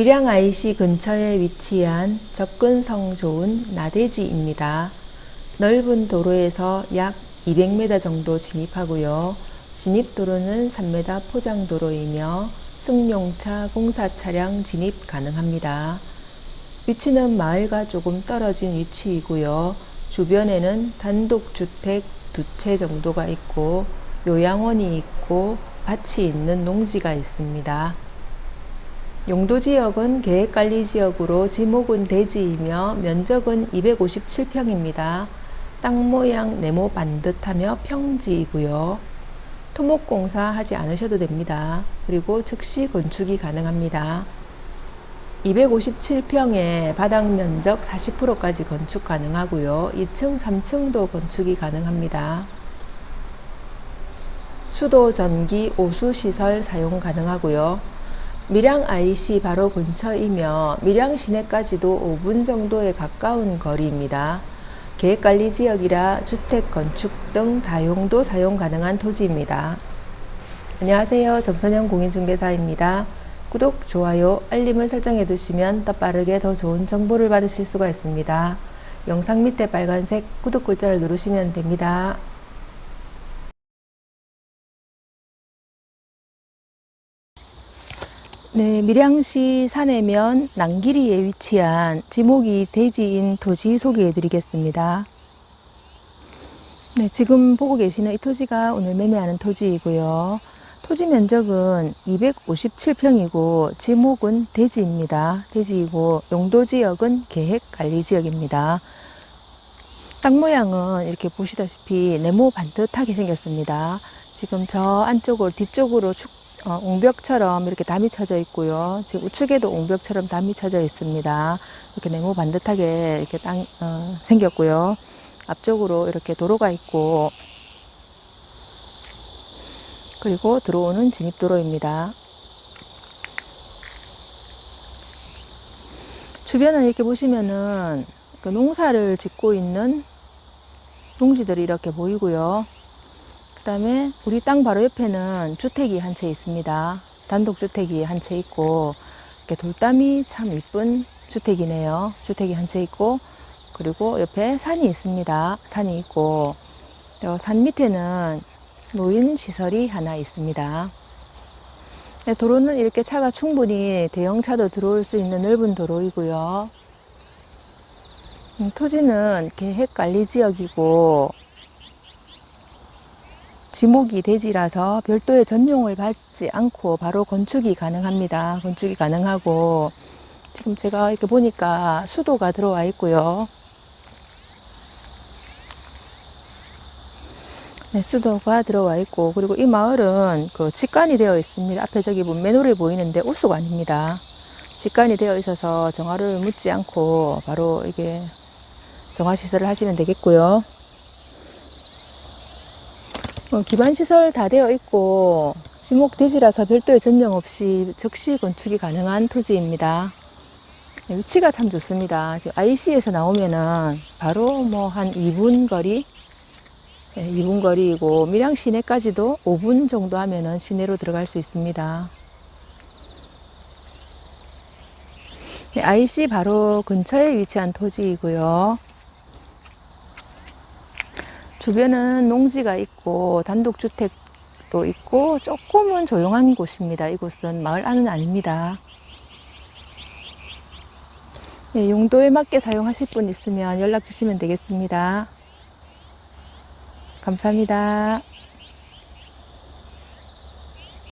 밀양 IC 근처에 위치한 접근성 좋은 나대지입니다. 넓은 도로에서 약 200m 정도 진입하고요. 진입도로는 3m 포장도로이며 승용차 공사 차량 진입 가능합니다. 위치는 마을과 조금 떨어진 위치이고요. 주변에는 단독주택 두 채 정도가 있고 요양원이 있고 밭이 있는 농지가 있습니다. 용도 지역은 계획관리 지역으로 지목은 대지이며 면적은 257평입니다. 땅 모양 네모 반듯하며 평지이고요. 토목공사 하지 않으셔도 됩니다. 그리고 즉시 건축이 가능합니다. 257평에 바닥 면적 40%까지 건축 가능하고요. 2층, 3층도 건축이 가능합니다. 수도, 전기, 오수 시설 사용 가능하고요. 밀양 IC 바로 근처이며 밀양 시내까지도 5분 정도에 가까운 거리입니다. 계획관리 지역이라 주택 건축 등 다용도 사용 가능한 토지입니다. 안녕하세요. 정선영 공인중개사입니다. 구독, 좋아요, 알림을 설정해 두시면 더 빠르게 더 좋은 정보를 받으실 수가 있습니다. 영상 밑에 빨간색 구독 글자를 누르시면 됩니다. 네, 밀양시 산해면 남기리에 위치한 지목이 대지인 토지 소개해 드리겠습니다. 네, 지금 보고 계시는 이 토지가 오늘 매매하는 토지이고요. 토지 면적은 257평이고 지목은 대지입니다. 대지이고 용도 지역은 계획 관리 지역입니다. 땅 모양은 이렇게 보시다시피 네모 반듯하게 생겼습니다. 지금 저 안쪽으로 뒤쪽으로 축, 어, 옹벽처럼 이렇게 담이 쳐져 있고요. 지금 우측에도 옹벽처럼 담이 쳐져 있습니다. 이렇게 네모 반듯하게 이렇게 땅 어, 생겼고요. 앞쪽으로 이렇게 도로가 있고 그리고 들어오는 진입도로입니다. 주변을 이렇게 보시면은 그 농사를 짓고 있는 농지들이 이렇게 보이고요. 그 다음에 우리 땅 바로 옆에는 주택이 한 채 있습니다. 단독주택이 한 채 있고, 이렇게 돌담이 참 이쁜 주택이네요. 주택이 한 채 있고, 그리고 옆에 산이 있습니다. 산이 있고, 산 밑에는 노인 시설이 하나 있습니다. 네, 도로는 이렇게 차가 충분히 대형차도 들어올 수 있는 넓은 도로이고요. 음, 토지는 계획관리 지역이고 지목이 대지라서 별도의 전용을 받지 않고 바로 건축이 가능합니다. 건축이 가능하고 지금 제가 이렇게 보니까 수도가 들어와 있고요. 네, 수도가 들어와 있고 그리고 이 마을은 그 직관이 되어 있습니다. 앞에 저기 맨홀이 보이는데 우수가 아닙니다. 직관이 되어 있어서 정화를 묻지 않고 바로 이게 정화 시설을 하시면 되겠고요. 어, 기반 시설 다 되어 있고 지목 대지라서 별도의 전용 없이 즉시 건축이 가능한 토지입니다. 네, 위치가 참 좋습니다. IC에서 나오면은 바로 뭐 한 2분 거리, 네, 2분 거리이고 밀양 시내까지도 5분 정도 하면은 시내로 들어갈 수 있습니다. 네, IC 바로 근처에 위치한 토지이고요. 주변은 농지가 있고 단독주택도 있고 조금은 조용한 곳입니다. 이곳은 마을 안은 아닙니다. 네, 용도에 맞게 사용하실 분 있으면 연락 주시면 되겠습니다. 감사합니다.